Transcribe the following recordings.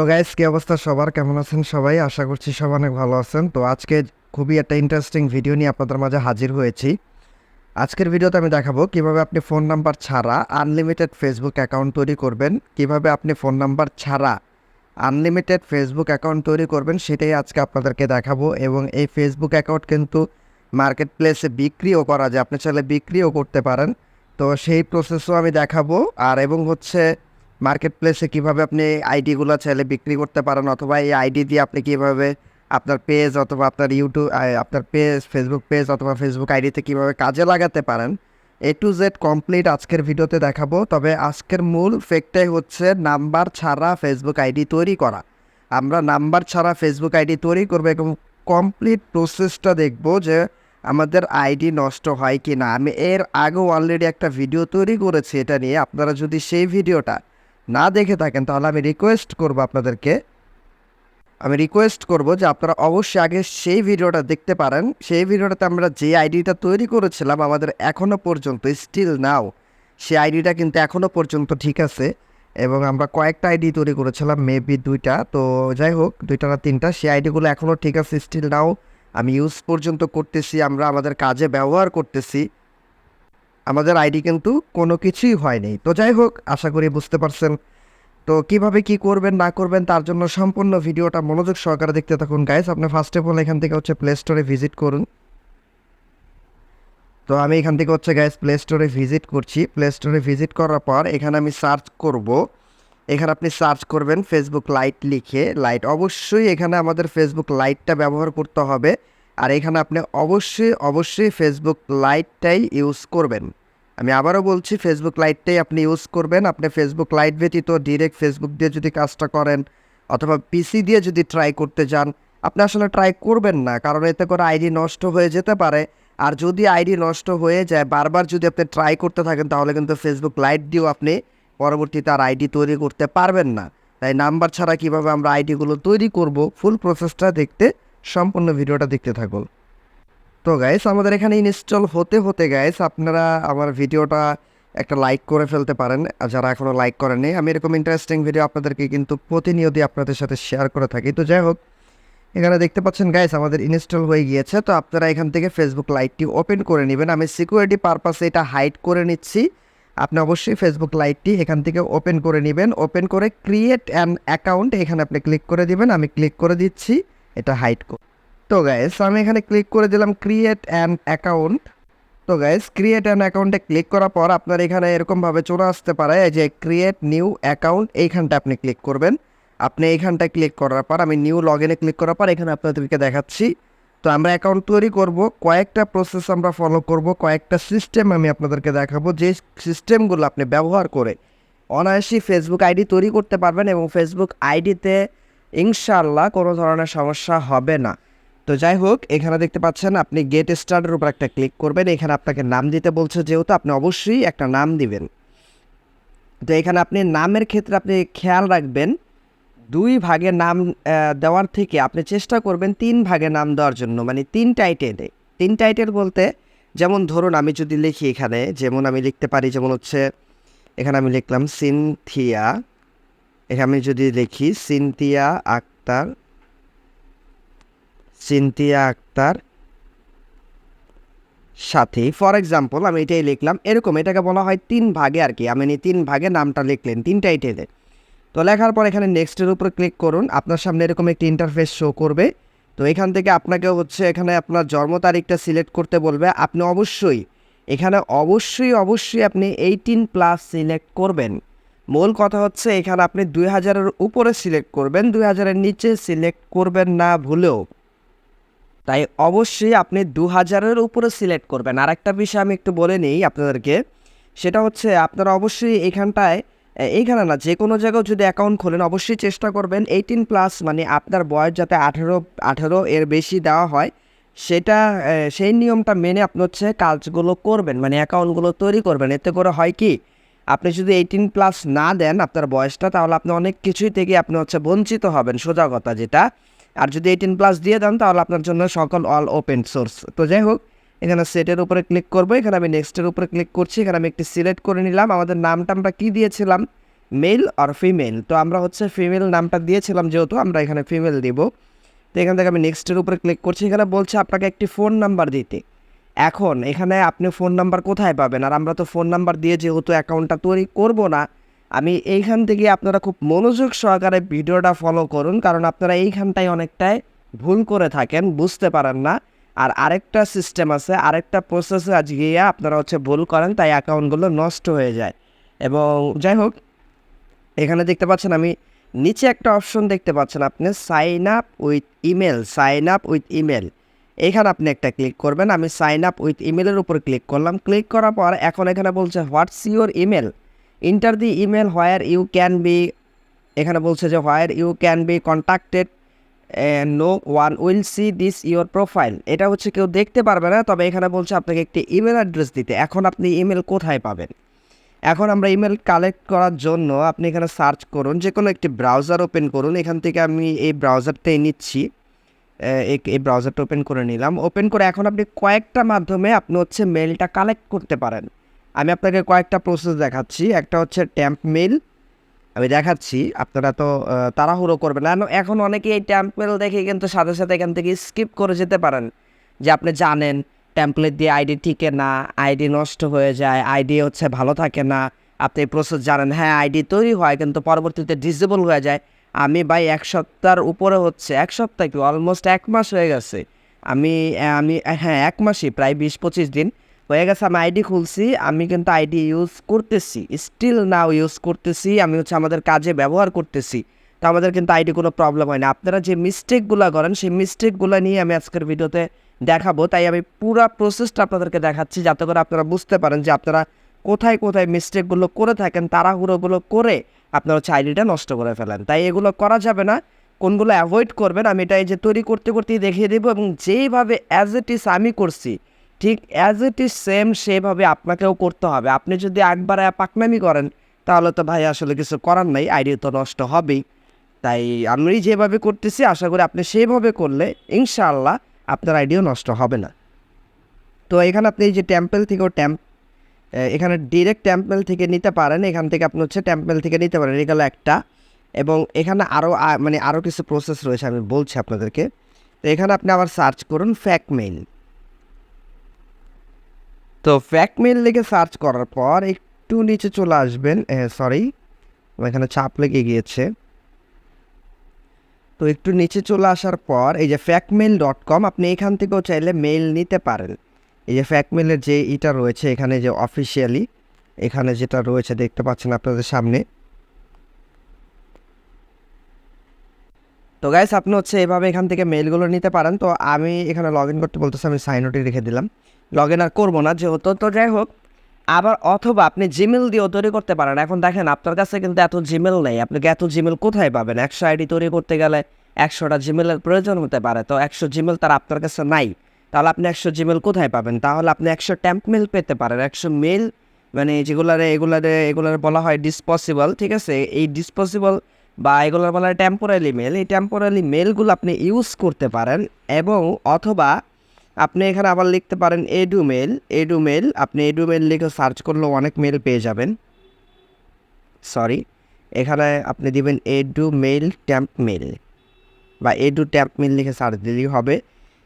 তো গাইস কি অবস্থা সবার? কেমন আছেন সবাই? আশা করছি সব অনেক ভালো আছেন। তো আজকে খুবই একটা ইন্টারেস্টিং ভিডিও নিয়ে আপনাদের মাঝে হাজির হয়েছি। আজকের ভিডিওতে আমি দেখাবো কীভাবে আপনি ফোন নাম্বার ছাড়া আনলিমিটেড ফেসবুক অ্যাকাউন্ট তৈরি করবেন। কীভাবে আপনি ফোন নাম্বার ছাড়া আনলিমিটেড ফেসবুক অ্যাকাউন্ট তৈরি করবেন, সেটাই আজকে আপনাদেরকে দেখাবো। এবং এই ফেসবুক অ্যাকাউন্ট কিন্তু মার্কেট প্লেসে বিক্রিও করা যায়। আপনি চাইলে বিক্রিও করতে পারেন। তো সেই প্রসেসও আমি দেখাবো। আর এবং হচ্ছে মার্কেট প্লেসে কীভাবে আপনি আইডিগুলো চাইলে বিক্রি করতে পারেন অথবা এই আইডি দিয়ে আপনি কীভাবে আপনার পেজ অথবা আপনার ইউটিউব আপনার পেজ ফেসবুক পেজ অথবা ফেসবুক আইডিতে কীভাবে কাজে লাগাতে পারেন? এ টু জেড কমপ্লিট আজকের ভিডিওতে দেখাবো। তবে আজকের মূল ফেকটাই হচ্ছে নাম্বার ছাড়া ফেসবুক আইডি তৈরি করা। আমরা নাম্বার ছাড়া ফেসবুক আইডি তৈরি করব এবং কমপ্লিট প্রসেসটা দেখব যে আমাদের আইডি নষ্ট হয় কি না আমি এর আগেও অলরেডি একটা ভিডিও তৈরি করেছি এটা নিয়ে। আপনারা যদি সেই ভিডিওটা না দেখে থাকেন, তাহলে আমি রিকোয়েস্ট করব আপনাদেরকে। আমি রিকোয়েস্ট করব যে আপনারা অবশ্যই আগে সেই ভিডিওটা দেখতে পারেন। সেই ভিডিওটাতে আমরা যে আইডিটা তৈরি করেছিলাম আমাদের এখনও পর্যন্ত স্টিল নাও সেই আইডিটা কিন্তু এখনও পর্যন্ত ঠিক আছে। এবং আমরা কয়েকটা আইডি তৈরি করেছিলাম মেবি দুইটা। তো যাই হোক, দুইটা না তিনটা সেই আইডিগুলো এখনও ঠিক আছে স্টিল নাও আমি ইউজ পর্যন্ত করতেছি, আমরা আমাদের কাজে ব্যবহার করতেছি। আমাদের আইডি কিন্তু কোনো কিছুই হয়নি। তো যাই হোক, আশা করি বুঝতে পারছেন। তো কীভাবে কি করবেন, না করবেন, তার জন্য সম্পূর্ণ ভিডিওটা মনোযোগ সহকারে দেখতে থাকুন। গাইস আপনি ফার্স্ট অফ অল এখান থেকে হচ্ছে প্লে স্টোরে ভিজিট করুন। তো আমি এখান থেকে হচ্ছে গাইস প্লে স্টোরে ভিজিট করছি। প্লে স্টোরে ভিজিট করার পর এখানে আমি সার্চ করব। এখানে আপনি সার্চ করবেন ফেসবুক লাইট লিখে। লাইট অবশ্যই এখানে আমাদের ফেসবুক লাইটটা ব্যবহার করতে হবে। আর এখানে আপনি অবশ্যই অবশ্যই ফেসবুক লাইটটাই ইউজ করবেন। আমি আবারও বলছি ফেসবুক লাইটটাই আপনি ইউজ করবেন। আপনি ফেসবুক লাইট ব্যতীত ডিরেক্ট ফেসবুক দিয়ে যদি কাজটা করেন অথবা পিসি দিয়ে যদি ট্রাই করতে যান, আপনি আসলে ট্রাই করবেন না, কারণ এতে করে আইডি নষ্ট হয়ে যেতে পারে। আর যদি আইডি নষ্ট হয়ে যায়, বারবার যদি আপনি ট্রাই করতে থাকেন, তাহলে কিন্তু ফেসবুক লাইট দিয়েও আপনি পরবর্তীতে আর আইডি তৈরি করতে পারবেন না। তাই নাম্বার ছাড়া কীভাবে আমরা আইডিগুলো তৈরি করব ফুল প্রসেসটা দেখতে সম্পূর্ণ ভিডিওটা দেখতে থাকুন। তো গাইস আমাদের এখানে ইনস্টল হতে হতে গাইস আপনারা আমার ভিডিওটা একটা লাইক করে ফেলতে পারেন। আর যারা এখনও লাইক করেনি আমি এরকম ইন্টারেস্টিং ভিডিও আপনাদেরকে কিন্তু প্রতিনিয়তই আপনাদের সাথে শেয়ার করে থাকি। তো যাই হোক, এখানে দেখতে পাচ্ছেন গাইস আমাদের ইনস্টল হয়ে গিয়েছে। তো আপনারা এখান থেকে ফেসবুক লাইটটি ওপেন করে নেবেন। আমি সিকিউরিটি পারপাসে এটা হাইড করে নিচ্ছি। আপনি অবশ্যই ফেসবুক লাইটটি এখান থেকে ওপেন করে নেবেন। ওপেন করে ক্রিয়েট অ্যান অ্যাকাউন্ট এখানে আপনি ক্লিক করে দিবেন। আমি ক্লিক করে দিচ্ছি। এটা হাইড করে। তো গাইস আমি এখানে ক্লিক করে দিলাম ক্রিয়েট অ্যান অ্যাকাউন্ট তো গাইস ক্রিয়েট অ্যান অ্যাকাউন্টে ক্লিক করার পর আপনার এখানে এরকমভাবে চলে আসতে পারে যে ক্রিয়েট নিউ অ্যাকাউন্ট এইখানটা আপনি ক্লিক করবেন। আপনি এইখানটায় ক্লিক করার পর, আমি নিউ লগ ইনে ক্লিক করার পর এখানে আপনাদেরকে দেখাচ্ছি। তো আমরা অ্যাকাউন্ট তৈরি করব, কয়েকটা প্রসেস আমরা ফলো করব, কয়েকটা সিস্টেম আমি আপনাদেরকে দেখাবো, যে সিস্টেমগুলো আপনি ব্যবহার করে অনায়াসই ফেসবুক আইডি তৈরি করতে পারবেন এবং ফেসবুক আইডিতে ইনশাল্লাহ কোনো ধরনের সমস্যা হবে না। তো যাই হোক এখানে দেখতে পাচ্ছেন আপনি গেট স্টার্টের উপর একটা ক্লিক করবেন। এখানে আপনাকে নাম দিতে বলছে যেহেতু আপনি অবশ্যই একটা নাম দিবেন। তো এখানে আপনি নামের ক্ষেত্রে আপনি খেয়াল রাখবেন, দুই ভাগে নাম দেওয়ার থেকে আপনি চেষ্টা করবেন তিন ভাগে নাম দেওয়ার জন্য। মানে তিন টাইটেলে তিন টাইটেল বলতে যেমন ধরুন আমি যদি লিখি এখানে, যেমন আমি লিখতে পারি, যেমন হচ্ছে, এখানে আমি লিখলাম সিনথিয়া এখানে আমি যদি লিখি সিনথিয়া আক্তার সিনথিয়া আক্তার সাথে ফর এক্সাম্পল আমি এটাই লিখলাম, এরকম এটাকে বলা হয় তিন ভাগে আর কি। আমি তিন ভাগে নামটা লিখলেন তিন টাইটেলে তো লেখার পর এখানে নেক্সটের উপর ক্লিক করুন, আপনার সামনে এরকম একটি ইন্টারফেস শো করবে। তো এখান থেকে আপনাকে হচ্ছে এখানে আপনার জন্ম তারিখটা সিলেক্ট করতে বলবে। আপনি অবশ্যই, এখানে অবশ্যই অবশ্যই আপনি এইটিন প্লাস সিলেক্ট করবেন। মূল কথা হচ্ছে এখানে আপনি দুই হাজারের উপরে সিলেক্ট করবেন, দুই হাজারের নিচে সিলেক্ট করবেন না ভুলেও। তাই অবশ্যই আপনি দু হাজারের উপরে সিলেক্ট করবেন। আর একটা বিষয় আমি একটু বলে নিই আপনাদেরকে, সেটা হচ্ছে আপনারা অবশ্যই এখানটায় এইখানে না, যে কোনো জায়গায় যদি অ্যাকাউন্ট খোলেন, অবশ্যই চেষ্টা করবেন এইটিন প্লাস মানে আপনার বয়স যাতে আঠেরো আঠেরো এর বেশি দেওয়া হয়, সেটা সেই নিয়মটা মেনে আপনি হচ্ছে কাজগুলো করবেন মানে অ্যাকাউন্টগুলো তৈরি করবেন। এতে করে হয় কি আপনি যদি এইটিন প্লাস না দেন আপনার বয়সটা, তাহলে আপনি অনেক কিছুই থেকে আপনি হচ্ছে বঞ্চিত হবেন, সোজা কথা যেটা। আর যদি এইটিন প্লাস দিয়ে দেন, তাহলে আপনার জন্য সকল অল ওপেন সোর্স তো যাই হোক, এখানে সেটের উপরে ক্লিক করব, এখানে আমি নেক্সটের উপরে ক্লিক করছি, এখানে আমি একটি সিলেক্ট করে নিলাম। আমাদের নামটা আমরা কী দিয়েছিলাম? মেল আর ফিমেল তো আমরা হচ্ছে ফিমেল নামটা দিয়েছিলাম যেহেতু, আমরা এখানে ফিমেল দিব। তো এখান থেকে আমি নেক্সটের উপরে ক্লিক করছি। এখানে বলছে আপনাকে একটি ফোন নাম্বার দিতে। এখন এখানে আপনি ফোন নাম্বার কোথায় পাবেন? আর আমরা তো ফোন নাম্বার দিয়ে যেহেতু অ্যাকাউন্টটা তৈরি করব না, আমি এইখান থেকে আপনারা খুব মনোযোগ সহকারে ভিডিওটা ফলো করুন, কারণ আপনারা এইখানটায় অনেকটাই ভুল করে থাকেন, বুঝতে পারেন না। আর আরেকটা সিস্টেম আছে, আরেকটা প্রসেসে আজ গিয়ে আপনারা হচ্ছে ভুল করেন, তাই অ্যাকাউন্টগুলো নষ্ট হয়ে যায়। এবং যাই হোক, এখানে দেখতে পাচ্ছেন আমি নিচে একটা অপশন দেখতে পাচ্ছেন আপনি sign up with email sign up with email এখানে আপনি একটা ক্লিক করবেন, আমি সাইন আপ উইথ ইমেলের উপর ক্লিক করলাম। ক্লিক করার পর এখন এখানে বলছে what's your email enter the email where you can be এখানে বলছে যে where you can be contacted no one will see this your profile এটা হচ্ছে কেউ দেখতে পারবে না, তবে এখানে বলছে আপনাকে একটি ইমেল অ্যাড্রেস দিতে। এখন আপনি ইমেল কোথায় পাবেন? এখন আমরা ইমেল কালেক্ট করার জন্য আপনি এখানে সার্চ করুন যে কোনো একটি ব্রাউজার ওপেন করুন। এখান থেকে আমি এই ব্রাউজারটাই নিচ্ছি। এই- ব্রাউজারটা ওপেন করে নিলাম। ওপেন করে এখন আপনি কয়েকটা মাধ্যমে আপনি হচ্ছে মেলটা কালেক্ট করতে পারেন। আমি আপনাকে কয়েকটা প্রসেস দেখাচ্ছি। একটা হচ্ছে ট্যাম্প মেল আমি দেখাচ্ছি। আপনারা তো তাড়াহুড়ো করবেন না। এখন অনেকেই এই ট্যাম্প মেল দেখে কিন্তু সাথে সাথে এখান থেকে স্কিপ করে যেতে পারেন। যে আপনি জানেন ট্যাম্পলেট দিয়ে আইডি টিকে না আইডি নষ্ট হয়ে যায় আইডি হচ্ছে ভালো থাকে না। আপনি এই প্রসেস জানেন হ্যাঁ আইডি তৈরি হয় কিন্তু পরবর্তীতে ডিসেবল হয়ে যায়। আমি ভাই এক সপ্তাহের উপরে হচ্ছে, এক সপ্তাহ কি? অলমোস্ট এক মাস হয়ে গেছে। আমি আমি হ্যাঁ এক মাসই, প্রায় বিশ পঁচিশ দিন হয়ে গেছে, আমি আইডি খুলছি, আমি কিন্তু আইডি ইউজ করতেছি স্টিল নাও ইউজ করতেছি, আমি হচ্ছে আমাদের কাজে ব্যবহার করতেছি। তো আমাদের কিন্তু আইডি কোনো প্রবলেম হয় না। আপনারা যে মিস্টেকগুলো করেন, সেই মিস্টেকগুলো নিয়ে আমি আজকের ভিডিওতে দেখাবো। তাই আমি পুরো প্রসেসটা আপনাদেরকে দেখাচ্ছি, যাতে করে আপনারা বুঝতে পারেন যে আপনারা কোথায় কোথায় মিস্টেকগুলো করে থাকেন, তাড়াহুড়োগুলো করে আপনারা হচ্ছে আইডিটা নষ্ট করে ফেলেন। তাই এগুলো করা যাবে না। কোনগুলো অ্যাভয়েড করবেন, আমি এটা এই যে তৈরি করতে করতেই দেখিয়ে দেবো এবং যেইভাবে অ্যাজ ইট ইস আমি করছি, ঠিক অ্যাজ ইট ইজ সেম সেভাবে আপনাকেও করতে হবে। আপনি যদি একবার পাকনামি করেন, তাহলে তো ভাই আসলে কিছু করার নাই আইডি তো নষ্ট হবেই। তাই আমি যেভাবে করতেছি, আশা করি আপনি সেইভাবে করলে ইনশাআল্লাহ আপনার আইডিও নষ্ট হবে না। তো এখানে আপনি এই যে টেম্পেল থেকেও ট্যাম্প এখানে ডিরেক্ট টেম্পেল থেকে নিতে পারেন। এখান থেকে আপনি হচ্ছে টেম্পেল থেকে নিতে পারেন এগুলো একটা। এবং এখানে আরও মানে আরও কিছু প্রসেস রয়েছে, আমি বলছি আপনাদেরকে। তো এখানে আপনি আবার সার্চ করুন ফ্যাক মেইল তো ফ্যাক মেইল লিখে সার্চ করার পর একটু নিচে চলে আসবেন সরি এখানে চাপ লেগে গিয়েছে। তো একটু নিচে চলে আসার পর এই যে ফ্যাকমেল ডট কম আপনি এখান থেকেও চাইলে মেইল নিতে পারেন। এই যে ফ্যাকমেলের যে ইটা রয়েছে এখানে যে অফিসিয়ালি এখানে যেটা রয়েছে দেখতে পাচ্ছেন আপনাদের সামনে। তো গাইস আপনি হচ্ছে এভাবে এখান থেকে মেলগুলো নিতে পারেন। তো আমি এখানে লগ ইন করতে বলতেছি, আমি সাইন ওটি রেখে দিলাম। লগ ইন আর করব না, যেহেতু তো যাই হোক, আবার অথবা আপনি জিমেল দিয়েও তৈরি করতে পারেন। এখন দেখেন, আপনার কাছে কিন্তু এত জিমেল নেই। আপনাকে এত জিমেল কোথায় পাবেন? একশো আইডি তৈরি করতে গেলে একশোটা জিমেলের প্রয়োজন হতে পারে। তো একশো জিমেল তার আপনার কাছে নাই। তাহলে আপনি একশো জিমেল কোথায় পাবেন? তাহলে আপনি একশো ট্যাম্প মেল পেতে পারেন। একশো মেল মানে যেগুলারে, এগুলারে এগুলারে বলা হয় ডিসপসিবল ঠিক আছে? এই ডিসপসিবল বা এগুলোর বলা হয় টেম্পোরারি মেল এই টেম্পোরারি মেলগুলো আপনি ইউজ করতে পারেন এবং অথবা আপনি এখানে আবার লিখতে পারেন এডু মেল এডু মেল আপনি এডু মেল লিখে সার্চ করলেও অনেক মেল পেয়ে যাবেন। সরি এখানে আপনি দিবেন এডু মেল ট্যাম্প মেল বা এডু ট্যাম্প মেল লিখে সার্চ দিলেই হবে।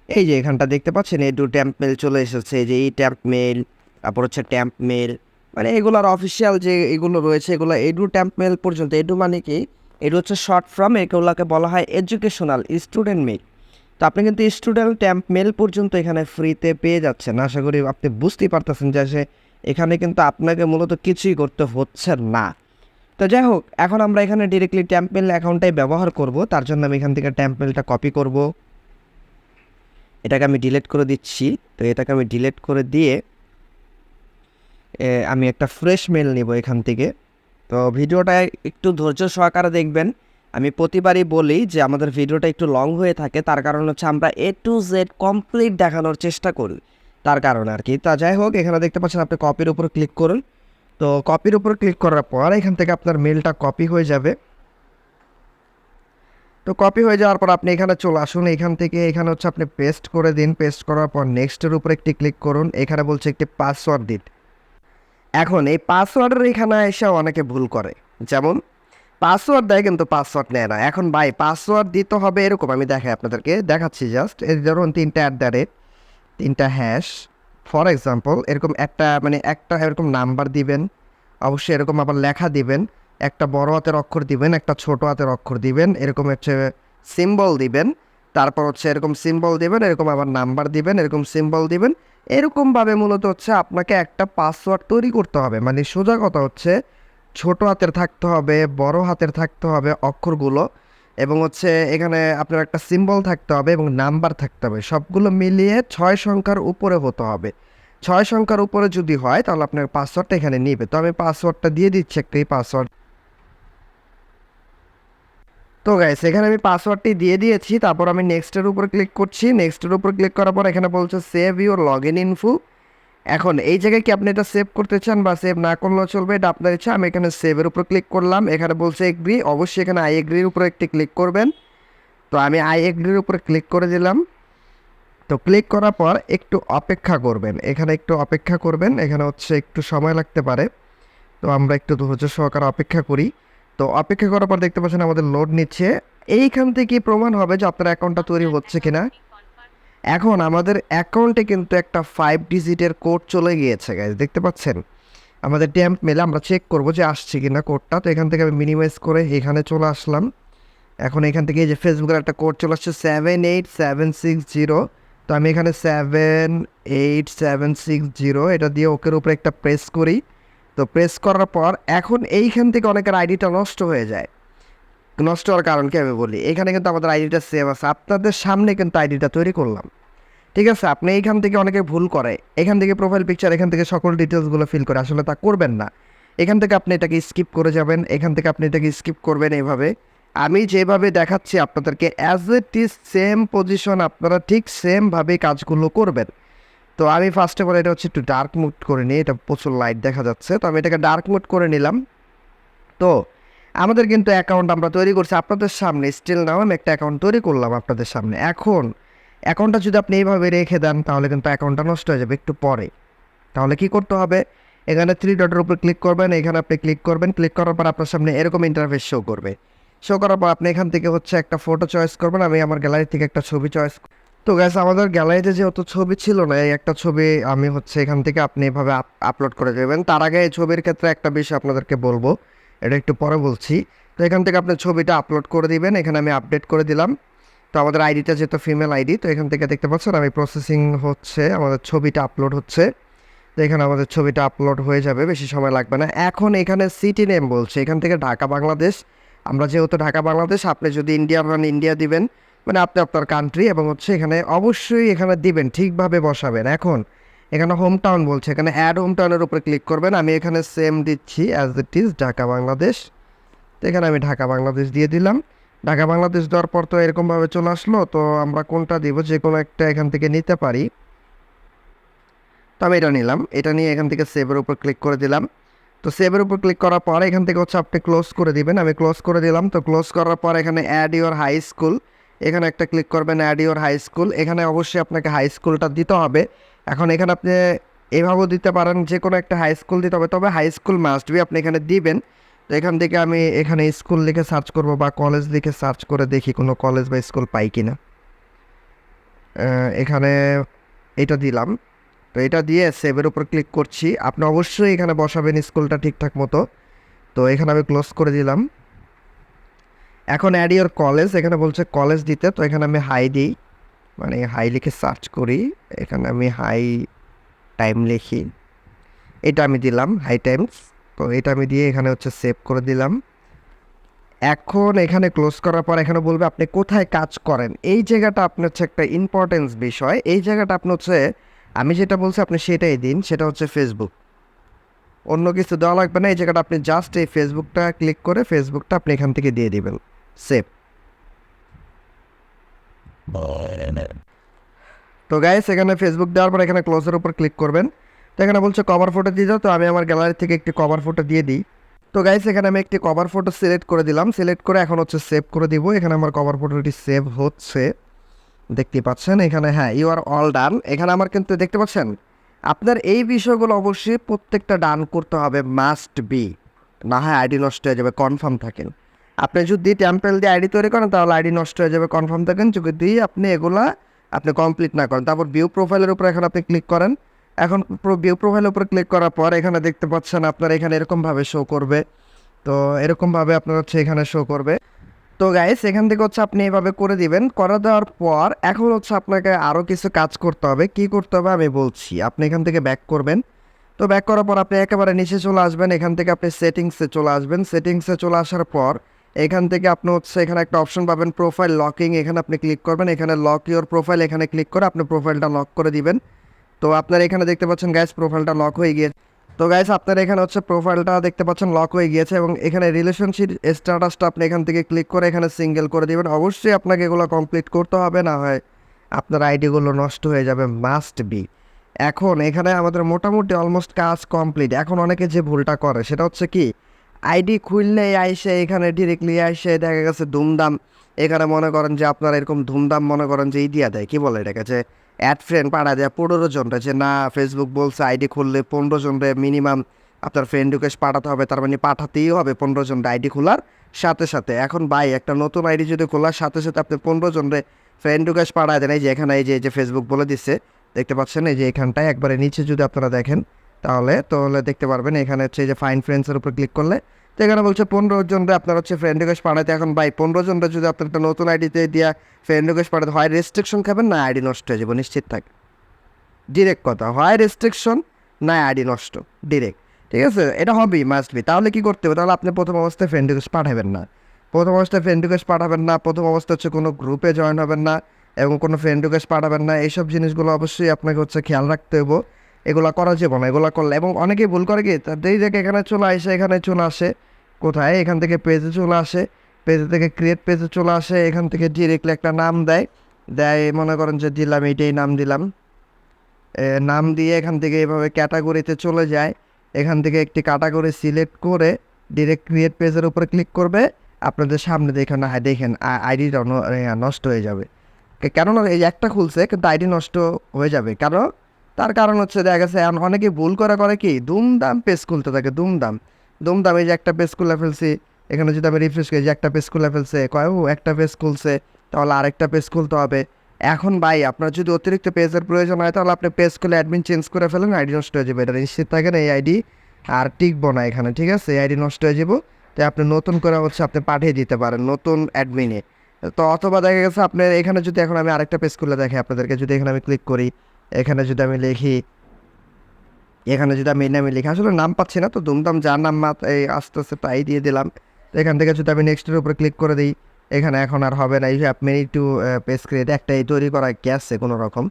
এই যে এখানটা দেখতে পাচ্ছেন এডু ট্যাম্প মেল চলে এসেছে, এই যে এই ট্যাম্প মেল তারপর হচ্ছে ট্যাম্প মেল মানে এগুলোর অফিসিয়াল যে এগুলো রয়েছে, এগুলো এডু ট্যাম্প মেল পর্যন্ত এডু মানে কি? এডু হচ্ছে শর্ট ফর্ম এগুলোকে বলা হয় এডুকেশনাল স্টুডেন্ট মেল তো আপনি কিন্তু স্টুডেন্ট ট্যাম্প মেল পর্যন্ত এখানে ফ্রিতে পেয়ে যাচ্ছেন। আশা করি আপনি বুঝতেই পারতেছেন যে সে এখানে কিন্তু আপনাকে মূলত কিছুই করতে হচ্ছে না। তো যাই হোক, এখন আমরা এখানে ডিরেক্টলি ট্যাম্পমেল অ্যাকাউন্টটাই ব্যবহার করব, তার জন্য আমি এখান থেকে ট্যাম্পমেলটা কপি করব। এটাকে আমি ডিলিট করে দিচ্ছি। তো এটাকে আমি ডিলিট করে দিয়ে আমি একটা ফ্রেশ মেল নিব এখান থেকে। তো ভিডিওটা একটু ধৈর্য সহকারে দেখবেন। আমি প্রতিবারই বলি যে আমাদের ভিডিওটা একটু লং হয়ে থাকে, তার কারণ হচ্ছে আমরা এ টু জেড কমপ্লিট দেখানোর চেষ্টা করি। তার কারণে আর কি। তা যাই হোক, এখানে দেখতে পাচ্ছেন আপনি কপির উপর ক্লিক করুন। তো কপির উপর ক্লিক করার পর এখান থেকে আপনার মেলটা কপি হয়ে যাবে। তো কপি হয়ে যাওয়ার পর আপনি এখানে চলে আসুন। এখান থেকে এখানে হচ্ছে আপনি পেস্ট করে দিন। পেস্ট করার পর নেক্সটের উপর একটি ক্লিক করুন। এখানে বলছে একটি পাসওয়ার্ড দিন এখন এই পাসওয়ার্ডের এখানে এসে অনেকে ভুল করে। যেমন পাসওয়ার্ড দেয় কিন্তু পাসওয়ার্ড নেয় না। এখন ভাই পাসওয়ার্ড দিতে হবে এরকম। আমি দেখাই আপনাদেরকে। দেখাচ্ছি জাস্ট এই ধরুন, তিনটা অ্যাট দ্য রেট তিনটা হ্যাশ ফর এক্সাম্পল এরকম একটা মানে একটা এরকম নাম্বার দিবেন। অবশ্যই এরকম আবার লেখা দিবেন। একটা বড় হাতের অক্ষর দিবেন, একটা ছোট হাতের অক্ষর দিবেন, এরকম হচ্ছে সিম্বল দিবেন, তারপর হচ্ছে এরকম সিম্বল দিবেন, এরকম আবার নাম্বার দিবেন, এরকম সিম্বল দিবেন, এরকমভাবে মূলত হচ্ছে আপনাকে একটা পাসওয়ার্ড তৈরি করতে হবে। মানে সোজা কথা হচ্ছে, ছোট হাতের থাকতে হবে, বড় হাতের থাকতে হবে অক্ষরগুলো এবং হচ্ছে এখানে আপনার একটা সিম্বল থাকতে হবে এবং নাম্বার থাকতে হবে। সবগুলো মিলিয়ে ছয় সংখ্যার উপরে হতে হবে। ছয় সংখ্যার উপরে যদি হয় তাহলে আপনার পাসওয়ার্ডটা এখানে নিবে। তো আমি পাসওয়ার্ডটা দিয়ে দিচ্ছি একটা এই পাসওয়ার্ড তো গাইস এখানে আমি পাসওয়ার্ডটি দিয়ে দিয়েছি, তারপর আমি নেক্সটের উপর ক্লিক করছি। নেক্সটের উপর ক্লিক করার পর এখানে বলছে save your log in info এখন এই জায়গায় কি আপনি এটা সেভ করতে চান বা সেভ না করলেও চলবে, এটা আপনার ইচ্ছা। আমি এখানে সেভের উপর ক্লিক করলাম, এখানে বলছে এগ্রি অবশ্যই এখানে আই এগ্রির উপর একটি ক্লিক করবেন। তো আমি আই এগ্রির উপরে ক্লিক করে দিলাম। তো ক্লিক করার পর একটু অপেক্ষা করবেন। এখানে একটু অপেক্ষা করবেন, এখানে হচ্ছে একটু সময় লাগতে পারে। তো আমরা একটু ধৈর্য সহকারে অপেক্ষা করি। তো অপেক্ষা করার পর দেখতে পাচ্ছেন আমাদের লোড নিচ্ছে। এইখান থেকে প্রমাণ হবে যে আপনার অ্যাকাউন্টটা তৈরি হচ্ছে কিনা। এখন আমাদের অ্যাকাউন্টে কিন্তু একটা ফাইভ ডিজিটের কোড চলে গিয়েছে গাইজ দেখতে পাচ্ছেন? আমাদের ট্যাম্প মেলে আমরা চেক করব যে আসছে কিনা কোডটা তো এখান থেকে আমি মিনিমাইজ করে এখানে চলে আসলাম। এখন এখান থেকে এই যে ফেসবুকের একটা কোড চলে আসছে seven eight seven six zero তো আমি এখানে seven eight seven six zero এটা দিয়ে ওকের উপরে একটা প্রেস করি। তো প্রেস করার পর এখন এইখান থেকে অনেকের আইডিটা নষ্ট হয়ে যায়। নষ্ট হওয়ার কারণ কি আমি বলি? এখানে কিন্তু আমাদের আইডিটা সেভ আছে। আপনাদের সামনে কিন্তু আইডিটা তৈরি করলাম। ঠিক আছে? আপনি এইখান থেকে অনেকে ভুল করে। এখান থেকে প্রোফাইল পিকচার এখান থেকে সকল ডিটেলসগুলো ফিল করে। আসলে তা করবেন না। এখান থেকে আপনি এটাকে স্কিপ করে যাবেন। এখান থেকে আপনি এটাকে স্কিপ করবেন এইভাবে। আমি যেভাবে দেখাচ্ছি আপনাদেরকে as it is same position আপনারা ঠিক সেমভাবে কাজগুলো করবেন। তো আমি ফার্স্ট অফ অল এটা হচ্ছে একটু ডার্ক মুড করে নিই, এটা প্রচুর লাইট দেখা যাচ্ছে। তো আমি এটাকে ডার্ক মুড করে নিলাম। তো আমাদের কিন্তু অ্যাকাউন্ট আমরা তৈরি করছি আপনাদের সামনে স্টিল নাও আমি একটা অ্যাকাউন্ট তৈরি করলাম আপনাদের সামনে। এখন অ্যাকাউন্টটা যদি আপনি এইভাবে রেখে দেন, তাহলে কিন্তু অ্যাকাউন্টটা নষ্ট হয়ে যাবে একটু পরে। তাহলে কি করতে হবে? এখানে থ্রি ডটের উপর ক্লিক করবেন, এখানে আপনি ক্লিক করবেন। ক্লিক করার পর আপনার সামনে এরকম ইন্টারফেস শো করবে। শো করার পর আপনি এখান থেকে হচ্ছে একটা ফটো চয়েস করবেন। আমি আমার গ্যালারি থেকে একটা ছবি চয়েস তো গ্যাস আমাদের গ্যালারিতে যেহেতু ছবি ছিল না, এই একটা ছবি আমি হচ্ছে এখান থেকে আপনি এভাবে আপলোড করে দেবেন। তার আগে এই ছবির ক্ষেত্রে একটা বিষয় আপনাদেরকে বলব, এটা একটু পরে বলছি। তো এখান থেকে আপনি ছবিটা আপলোড করে দিবেন, এখানে আমি আপডেট করে দিলাম। তো আমাদের আইডিটা যেহেতু ফিমেল আইডি তো এখান থেকে দেখতে পাচ্ছেন আমি প্রসেসিং হচ্ছে, আমাদের ছবিটা আপলোড হচ্ছে। তো এখানে আমাদের ছবিটা আপলোড হয়ে যাবে, বেশি সময় লাগবে না। এখন এখানে সিটি নেম বলছে, এখান থেকে ঢাকা, বাংলাদেশ। আমরা যেহেতু ঢাকা, বাংলাদেশ, আপনি যদি ইন্ডিয়া মানে ইন্ডিয়া দিবেন মানে আপনি আপনার কান্ট্রি এবং হচ্ছে এখানে অবশ্যই এখানে দিবেন, ঠিকভাবে বসাবেন। এখন এখানে হোম টাউন বলছে, এখানে অ্যাড হোম টাউনের উপরে ক্লিক করবেন। আমি এখানে সেম দিচ্ছি as it is Dhaka Bangladesh. তো এখানে আমি ঢাকা বাংলাদেশ দিয়ে দিলাম। ঢাকা বাংলাদেশ দেওয়ার পর তো এরকমভাবে চলে আসলো, তো আমরা কোনটা দিব? যে কোনো একটা এখান থেকে নিতে পারি। তো আমি এটা নিলাম। এটা নিয়ে এখান থেকে সেভের উপর ক্লিক করে দিলাম। তো সেভের উপর ক্লিক করার পর এখান থেকে হচ্ছে আপনি ক্লোজ করে দিবেন। আমি ক্লোজ করে দিলাম। তো ক্লোজ করার পর এখানে অ্যাড ইউর হাই স্কুল এখানে একটা ক্লিক করবেন অ্যাড ইউর হাই স্কুল এখানে অবশ্যই আপনাকে হাই স্কুলটা দিতে হবে। এখন এখানে আপনি এভাবেও দিতে পারেন যে কোনো একটা হাই স্কুল দিতে হবে। তবে হাই স্কুল মাস্ট বি আপনি এখানে দিবেন। তো এখান থেকে আমি এখানে স্কুল লিখে সার্চ করব বা কলেজ লিখে সার্চ করে দেখি কোনো কলেজ বা স্কুল পাই কি না এখানে এটা দিলাম। তো এটা দিয়ে সেভের উপর ক্লিক করছি। আপনি অবশ্যই এখানে বসাবেন স্কুলটা ঠিকঠাক মতো। তো এখানে আমি ক্লোজ করে দিলাম। এখন অ্যাড ইয়োর কলেজ এখানে বলছে কলেজ দিতে, তো এখানে আমি হাই দিই। মানে হাই লিখে সার্চ করি, এখানে আমি হাই টাইম লিখি। এটা আমি দিলাম হাই টাইমস তো এটা আমি দিয়ে এখানে হচ্ছে সেভ করে দিলাম। এখন এখানে ক্লোজ করার পর এখানে বলবে আপনি কোথায় কাজ করেন? এই জায়গাটা আপনার হচ্ছে একটা ইম্পর্টেন্স বিষয়। এই জায়গাটা আপনি হচ্ছে, আমি যেটা বলছি আপনি সেটাই দিন, সেটা হচ্ছে ফেসবুক অন্য কিছু দেওয়া লাগবে না, এই জায়গাটা আপনি জাস্ট এই ফেসবুকটা ক্লিক করে ফেসবুকটা আপনি এখান থেকে দিয়ে দিবেন। সেভ তো গাইস এখানে ফেসবুক দেওয়ার পর এখানে ক্লোজের উপর ক্লিক করবেন। তো এখানে বলছে কভার ফটো দিয়ে দাও তো আমি আমার গ্যালারি থেকে একটি কভার ফটো দিয়ে দিই। তো গাইস এখানে আমি একটি কভার ফটো সিলেক্ট করে দিলাম। সিলেক্ট করে এখন হচ্ছে সেভ করে দিব। এখানে আমার কভার ফটোটি সেভ হচ্ছে। দেখতে পাচ্ছেন? এখানে হ্যাঁ ইউ আর অল ডান এখানে আমার কিন্তু দেখতে পাচ্ছেন? আপনার এই বিষয়গুলো অবশ্যই প্রত্যেকটা ডান করতে হবে মাস্ট বি না হয় আইডি নষ্ট হয়ে যাবে কনফার্ম থাকেন। আপনি যদি টেম্পেল দিয়ে আইডি তৈরি করেন, তাহলে আইডি নষ্ট হয়ে যাবে কনফার্ম থাকেন যদি আপনি এগুলা আপনি কমপ্লিট না করেন। তারপর ভিউ প্রোফাইলের উপর এখন আপনি ক্লিক করেন। এখন ভিউ প্রোফাইলের উপর ক্লিক করার পর এখানে দেখতে পাচ্ছেন আপনার এখানে এরকমভাবে শো করবে। তো এরকমভাবে আপনার হচ্ছে এখানে শো করবে। তো গাইস এখান থেকে হচ্ছে আপনি এভাবে করে দিবেন। করে দেওয়ার পর এখন হচ্ছে আপনাকে আরও কিছু কাজ করতে হবে। কি করতে হবে আমি বলছি। আপনি এখান থেকে ব্যাক করবেন। তো ব্যাক করার পর আপনি একেবারে নিচে চলে আসবেন। এখান থেকে আপনি সেটিংসে চলে আসবেন। সেটিংসে চলে আসার পর এখান থেকে আপনি হচ্ছে এখানে একটা অপশন পাবেন প্রোফাইল লকিং এখানে আপনি ক্লিক করবেন, এখানে লক ইওর প্রোফাইল এখানে ক্লিক করে আপনি প্রোফাইলটা লক করে দিবেন। তো আপনার এখানে দেখতে পাচ্ছেন গ্যাস প্রোফাইলটা লক হয়ে গিয়েছে। তো গাইস আপনার এখানে হচ্ছে প্রোফাইলটা দেখতে পাচ্ছেন লক হয়ে গিয়েছে এবং এখানে রিলেশনশিপ স্ট্যাটাসটা আপনি এখান থেকে ক্লিক করে এখানে সিঙ্গেল করে দিবেন। অবশ্যই আপনাকে এগুলো কমপ্লিট করতে হবে, না হয় আপনার আইডিগুলো নষ্ট হয়ে যাবে মাস্ট বি এখন এখানে আমাদের মোটামুটি অলমোস্ট কাজ কমপ্লিট এখন অনেকে যে ভুলটা করে, সেটা হচ্ছে কি? আইডি খুললে আইসে, এখানে ডিরেক্টলি আইসে, দেখা গেছে ধুমধাম। এখানে মনে করেন যে আপনারা এরকম ধুমধাম মনে করেন যে ই দিয়া, কি বলে এটাকে? যে অ্যাড ফ্রেন্ড পাড়া দেয় পনেরো জনটা যে না ফেসবুক বলছে আইডি খুললে পনেরো জনরে মিনিমাম আপনার ফ্রেন্ড রিকোয়েস্ট পাঠাতে হবে, তার মানে পাঠাতেই হবে পনেরো জনটা আইডি খোলার সাথে সাথে। এখন ভাই, একটা নতুন আইডি যদি খোলার সাথে সাথে আপনি পনেরো জনরে ফ্রেন্ড রিকোয়েস্ট পাঠায় দেন, এই যে এখানে, এই যে ফেসবুক বলে দিচ্ছে, দেখতে পাচ্ছেন, এই যে এখানটায় একবারে নিচে যদি আপনারা দেখেন তাহলে তাহলে দেখতে পারবেন এখানে হচ্ছে যে ফাইন ফ্রেন্ডসের উপর ক্লিক করলে তো এখানে বলছে পনেরো জনরে আপনার হচ্ছে ফ্রেন্ড রিকোয়েস্ট পাঠাতে, এখন ভাই পনেরো জনরা যদি আপনার একটা নতুন আইডিতে দিয়া ফ্রেন্ড রিকোয়েস্ট পাঠাতে, হয় রেস্ট্রিকশন খাবেন না আইডি নষ্ট হয়ে যাবে, নিশ্চিত থাকে। ডিরেক্ট কথা, হয় রেস্ট্রিকশন না আইডি নষ্ট ডিরেক্ট ঠিক আছে? এটা হবেই মাস্ট বি তাহলে কী করতে হবে? তাহলে আপনি প্রথম অবস্থায় ফ্রেন্ড রিকোয়েস্ট পাঠাবেন না। প্রথম অবস্থায় ফ্রেন্ড রিকোয়েস্ট পাঠাবেন না, প্রথম অবস্থা হচ্ছে কোনো গ্রুপে জয়েন হবেন না, এবং কোনো ফ্রেন্ড রিকোয়েস্ট পাঠাবেন না, এইসব জিনিসগুলো অবশ্যই আপনাকে হচ্ছে খেয়াল রাখতে হবে এগুলো করা যাবে না, এগুলো করলে। এবং অনেকেই ভুল করে কি তাদের দেখে এখানে চলে আসে, এখানে চলে আসে। কোথায়? এখান থেকে পেজে চলে আসে। পেজে থেকে ক্রিয়েট পেজে চলে আসে, এখান থেকে ডিরেক্টলি একটা নাম দেয়। দেয়, মনে করেন যে দিলাম এইটাই নাম দিলাম। নাম দিয়ে এখান থেকে এভাবে ক্যাটাগরিতে চলে যায়। এখান থেকে একটি ক্যাটাগরি সিলেক্ট করে ডিরেক্ট ক্রিয়েট পেজের উপরে ক্লিক করবে। আপনাদের সামনে দেখেন না দেখেন আইডিটা নষ্ট হয়ে যাবে। কেননা এই একটা খুলছে, কিন্তু আইডি নষ্ট হয়ে যাবে। কেন? তার কারণ হচ্ছে দেখা গেছে অনেকে ভুল করা করে কি, দুমদাম পেজ খুলতে থাকে, দুমদাম। দুমদাম এই যে একটা পেজ খুলে ফেলছি, এখানে যদি আমি রিফ্রেশ করি, যে একটা পেজ খুলে ফেলছে, কয় একটা পেজ খুলছে, তাহলে আরেকটা পেজ খুলতে হবে। এখন ভাই, আপনার যদি অতিরিক্ত পেজের প্রয়োজন হয়, তাহলে আপনি পেজ খুলে অ্যাডমিন চেঞ্জ করে ফেলেন আইডি নষ্ট হয়ে যাবে। এটা নিশ্চিত থাকেন, এই আইডি আর টিকবো না এখানে, ঠিক আছে? এই আইডি নষ্ট হয়ে যাব। তাই আপনি নতুন করে হচ্ছে আপনি পাঠিয়ে দিতে পারেন, নতুন অ্যাডমিনে তো অথবা দেখা গেছে, আপনার এখানে যদি এখন আমি আরেকটা পেজ খুলে দেখি আপনাদেরকে, যদি এখানে আমি ক্লিক করি এখানে যদি আমি লিখি, এখানে যদি আমি নামে লিখি, আসলে নাম পাচ্ছি না তো, দুমদাম যার নাম মাত- এই আস্তে আস্তে তাই দিয়ে দিলাম। তো এখান থেকে যদি আমি নেক্সটের উপরে ক্লিক করে দিই, এখানে এখন আর হবে না, এই যে আপনি একটু পেজ ক্রিয়েট একটা এই তৈরি করা গেছে কোনো রকম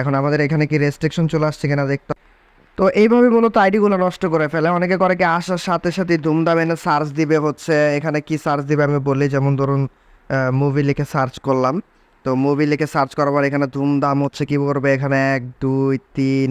এখন আমাদের এখানে কি রেস্ট্রিকশন চলে আসছে কিনা দেখতে তো এইভাবে মূলত আইডিগুলো নষ্ট করে ফেলে। অনেকে করে কি আসার সাথে সাথে ধুমধাম এনে সার্চ দিবে হচ্ছে, এখানে কি সার্চ দিবে আমি বলি, যেমন ধরুন মুভি লিখে সার্চ করলাম। তো মুভি লিখে সার্চ করার এখানে ধুমধাম হচ্ছে কী করবে এখানে এক, দুই, তিন,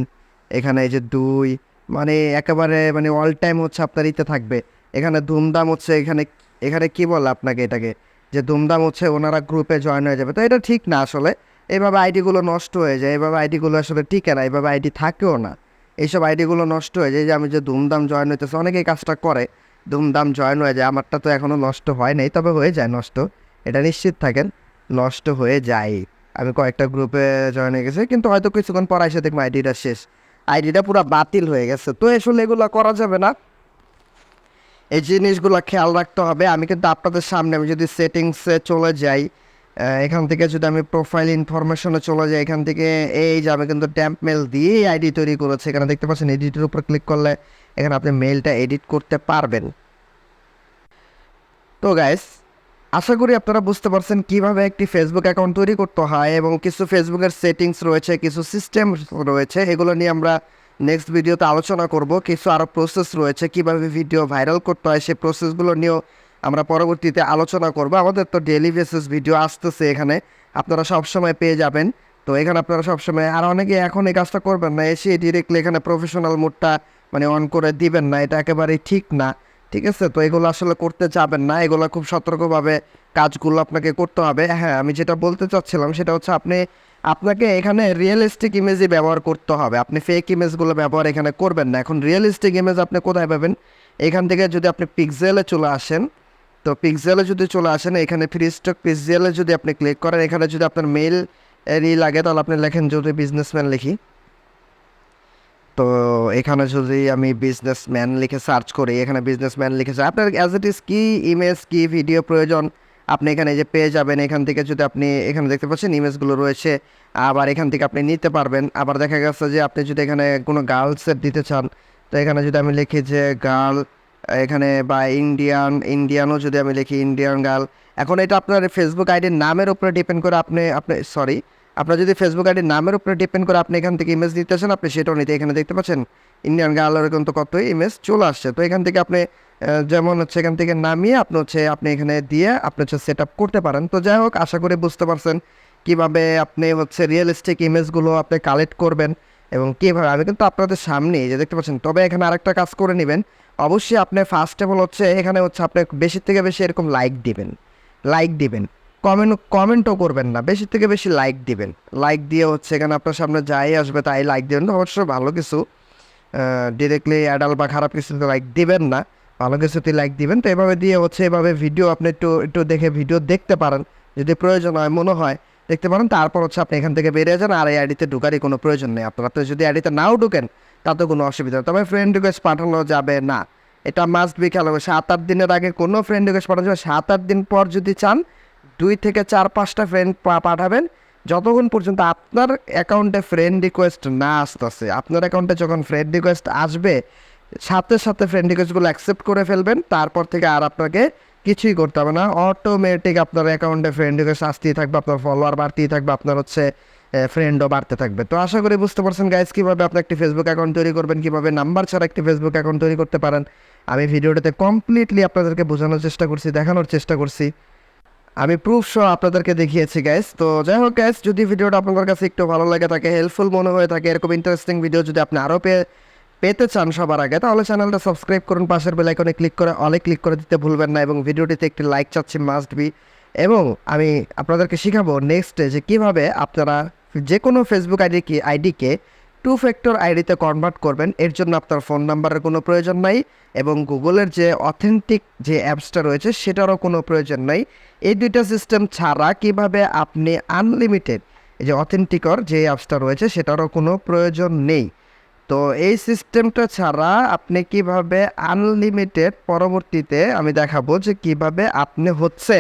এখানে এই যে দুই মানে একেবারে মানে অল টাইম হচ্ছে আপনার ইতে থাকবে। এখানে ধুমধাম হচ্ছে এখানে এখানে কি বলে আপনাকে এটাকে? যে ধুমধাম হচ্ছে ওনারা গ্রুপে জয়েন হয়ে যাবে। তো এটা ঠিক না আসলে। এইভাবে আইডিগুলো নষ্ট হয়ে যায় এইভাবে আইডিগুলো আসলে টিকে না এইভাবে আইডি থাকেও না। এইসব আইডিগুলো নষ্ট হয়ে যায় যে আমি যে ধুমধাম জয়েন হইতেছে, অনেকেই কাজটা করে, ধুমধাম জয়েন হয়ে যায়। আমারটা তো এখনও নষ্ট হয় নাই, তবে হয়ে যায় নষ্ট। এটা নিশ্চিত থাকেন। নষ্ট হয়ে যায়। আমি কয়েকটা গ্রুপে জয়েন হয়ে গেছি, কিন্তু হয়তো কিছুক্ষণ পর এসে দেখব আইডিটা শেষ। আইডিটা পুরো বাতিল হয়ে গেছে। তো আসলে এগুলো করা যাবে না। এই জিনিসগুলো খেয়াল রাখতে হবে। আমি কিন্তু আপনাদের সামনে আমি যদি সেটিংসে চলে যাই এখান থেকে যদি আমি প্রোফাইল ইনফরমেশনে চলে যাই, এখান থেকে এই যে আমি কিন্তু ট্যাম্প মেল দিয়ে আইডি তৈরি করেছি। এখানে দেখতে পাচ্ছেন এডিটের উপর ক্লিক করলে এখানে আপনি মেলটা এডিট করতে পারবেন। তো গাইস আশা করি আপনারা বুঝতে পারছেন কীভাবে একটি ফেসবুক অ্যাকাউন্ট তৈরি করতে হয় এবং কিছু ফেসবুকের সেটিংস রয়েছে, কিছু সিস্টেম রয়েছে, এগুলো নিয়ে আমরা নেক্সট ভিডিওতে আলোচনা করব। কিছু আরও প্রসেস রয়েছে, কীভাবে ভিডিও ভাইরাল করতে হয়, সেই প্রসেসগুলো নিয়েও আমরা পরবর্তীতে আলোচনা করব। আমাদের তো ডেলি বেসিস ভিডিও আসতেছে এখানে, আপনারা সবসময় পেয়ে যাবেন। তো এখানে আপনারা সবসময়, আর অনেকে এখন এই কাজটা করবেন না, এসে ডিরেক্টলি এখানে প্রফেশনাল মোডটা মানে অন করে দিবেন না, এটা একেবারেই ঠিক না। ঠিক আছে? তো এগুলো আসলে করতে যাবেন না। এগুলো খুব সতর্কভাবে কাজগুলো আপনাকে করতে হবে। হ্যাঁ আমি যেটা বলতে চাচ্ছিলাম সেটা হচ্ছে আপনি, আপনাকে এখানে রিয়েলিস্টিক ইমেজই ব্যবহার করতে হবে। আপনি ফেক ইমেজগুলো ব্যবহার এখানে করবেন না। এখন রিয়েলিস্টিক ইমেজ আপনি কোথায় পাবেন? এখান থেকে যদি আপনি পিক্সেলে চলে আসেন, তো পিক্সেলে যদি চলে আসেন, এখানে ফ্রি স্টক যদি আপনি ক্লিক করেন, এখানে যদি আপনার মেল এরই লাগে, তাহলে আপনি লেখেন যদি বিজনেসম্যান লিখি। তো এখানে যদি আমি বিজনেসম্যান লিখে সার্চ করি, এখানে বিজনেসম্যান লিখেছে আপনার অ্যাজ ইট ইজ কী ইমেজ কী ভিডিও প্রয়োজন, আপনি এখানে যে পেয়ে যাবেন, এখান থেকে যদি আপনি এখানে দেখতে পাচ্ছেন ইমেজগুলো রয়েছে, আবার এখান থেকে আপনি নিতে পারবেন, আবার দেখা গেছে যে আপনি যদি এখানে কোনো গার্লসের দিতে চান, তো এখানে যদি আমি লিখি যে গার্ল এখানে বা ইন্ডিয়ান ইন্ডিয়ানও যদি আমি লিখি ইন্ডিয়ান গার্ল এখন এটা আপনার ফেসবুক আইডির নামের উপরে ডিপেন্ড করে আপনি আপনি সরি আপনার যদি ফেসবুক আইডির নামের উপরে ডিপেন্ড করে আপনি এখান থেকে ইমেজ দিতে চান আপনি সেটাও নিতে এখানে দেখতে পাচ্ছেন ইন্ডিয়ান গার্লের কিন্তু কত ইমেজ চলে আসছে। তো এখান থেকে আপনি যেমন হচ্ছে এখান থেকে নামিয়ে আপনি হচ্ছে, আপনি এখানে দিয়ে আপনি হচ্ছে সেট আপ করতে পারেন। তো যাই হোক, আশা করি বুঝতে পারছেন কীভাবে আপনি হচ্ছে রিয়েলিস্টিক ইমেজগুলো আপনি কালেক্ট করবেন এবং কীভাবে। আমি কিন্তু আপনাদের সামনে যে দেখতে পাচ্ছেন, তবে এখানে আরেকটা কাজ করে নেবেন। অবশ্যই আপনি ফার্স্ট অফ অল হচ্ছে এখানে হচ্ছে আপনি বেশি থেকে বেশি এরকম লাইক দিবেন। লাইক দিবেন। কমেন্ট কমেন্টও করবেন না। বেশি থেকে বেশি লাইক দিবেন। লাইক দিয়ে হচ্ছে এখানে আপনার সামনে যাই আসবে তাই লাইক দেবেন অবশ্য ভালো কিছু ডিরেক্টলি অ্যাডাল বা খারাপ কিছুতে লাইক দিবেন না। ভালো কিছুতে লাইক দিবেন। তো এভাবে দিয়ে হচ্ছে এভাবে ভিডিও আপনি একটু একটু দেখে ভিডিও দেখতে পারেন। যদি প্রয়োজন হয়, মনে হয়, দেখতে পারেন। তারপর হচ্ছে আপনি এখান থেকে বেরিয়ে যান। আর এই আইডিতে ঢুকারই কোনো প্রয়োজন নেই। আপনার আপনি যদি আইডিতে নাও ঢুকেন, তাতে কোনো অসুবিধা নেই। তবে ফ্রেন্ড রিকোয়েস্ট পাঠানো যাবে না। এটা মাস্ট বি খেলা সাত, আট দিনের আগে কোনো ফ্রেন্ড রিকোয়েস্ট পাঠানো যাবে সাত, আট দিন পর যদি চান দুই থেকে চার পাঁচটা ফ্রেন্ড পাঠাবেন। যতক্ষণ পর্যন্ত আপনার অ্যাকাউন্টে ফ্রেন্ড রিকোয়েস্ট না আসতেছে, আপনার অ্যাকাউন্টে যখন ফ্রেন্ড রিকোয়েস্ট আসবে, সাথে সাথে ফ্রেন্ড রিকোয়েস্টগুলো অ্যাকসেপ্ট করে ফেলবেন, তারপর থেকে আর আপনাকে কিছুই করতে হবে না। অটোমেটিক আপনার অ্যাকাউন্টে ফ্রেন্ড রিকোয়েস্ট আসতেই থাকবে, আপনার ফলোয়ার বাড়তেই থাকবে, আপনার হচ্ছে ফ্রেন্ডও বাড়তে থাকবে। তো আশা করি বুঝতে পারছেন গাইজ কীভাবে আপনি একটি ফেসবুক অ্যাকাউন্ট তৈরি করবেন, কীভাবে নাম্বার ছাড়া একটি ফেসবুক অ্যাকাউন্ট তৈরি করতে পারেন। আমি ভিডিওটাতে কমপ্লিটলি আপনাদেরকে বোঝানোর চেষ্টা করছি, দেখানোর চেষ্টা করছি। আমি প্রুফ সহ আপনাদেরকে দেখিয়েছি গ্যাস তো যাই হোক গ্যাস যদি ভিডিওটা আপনাদের কাছে একটু ভালো লাগে, থাকে হেল্পফুল মনে হয়ে থাকে, এরকম ইন্টারেস্টিং ভিডিও যদি আপনি আরও পেয়ে, পেতে চান সবার আগে, তাহলে চ্যানেলটা সাবস্ক্রাইব করুন, পাশের বেল আইকনে ক্লিক করে অলে ক্লিক করে দিতে ভুলবেন না, এবং ভিডিওটিতে একটি লাইক চাচ্ছি মাস্ট বি এবং আমি আপনাদেরকে শেখাবো নেক্সটে যে কীভাবে আপনারা যে কোনো ফেসবুক আইডি কি আইডিকে টু ফ্যাক্টর আইডিতে কনভার্ট করবেন, এর জন্য আপনার ফোন নাম্বারের কোনো প্রয়োজন নাই এবং গুগলের যে অথেন্টিক যে অ্যাপসটা রয়েছে, সেটারও কোনো প্রয়োজন নাই। এই দুইটা সিস্টেম ছাড়া কীভাবে আপনি আনলিমিটেড এই যে অথেন্টিকর যে অ্যাপসটা রয়েছে, সেটারও কোনো প্রয়োজন নেই। তো এই সিস্টেমটা ছাড়া আপনি কীভাবে আনলিমিটেড পরবর্তীতে আমি দেখাবো যে কীভাবে আপনি হচ্ছে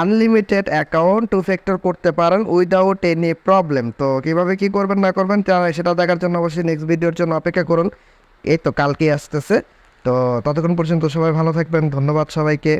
আনলিমিটেড অ্যাকাউন্ট টু ফ্যাক্টর করতে পারেন উইদাউট এনি প্রবলেম। তো কীভাবে কী করবেন, না করবেন সেটা দেখার জন্য অবশ্যই নেক্সট ভিডিওর জন্য অপেক্ষা করুন। এই তো কালকেই আসতেছে। তো ততক্ষণ পর্যন্ত সবাই ভালো থাকবেন। ধন্যবাদ সবাইকে।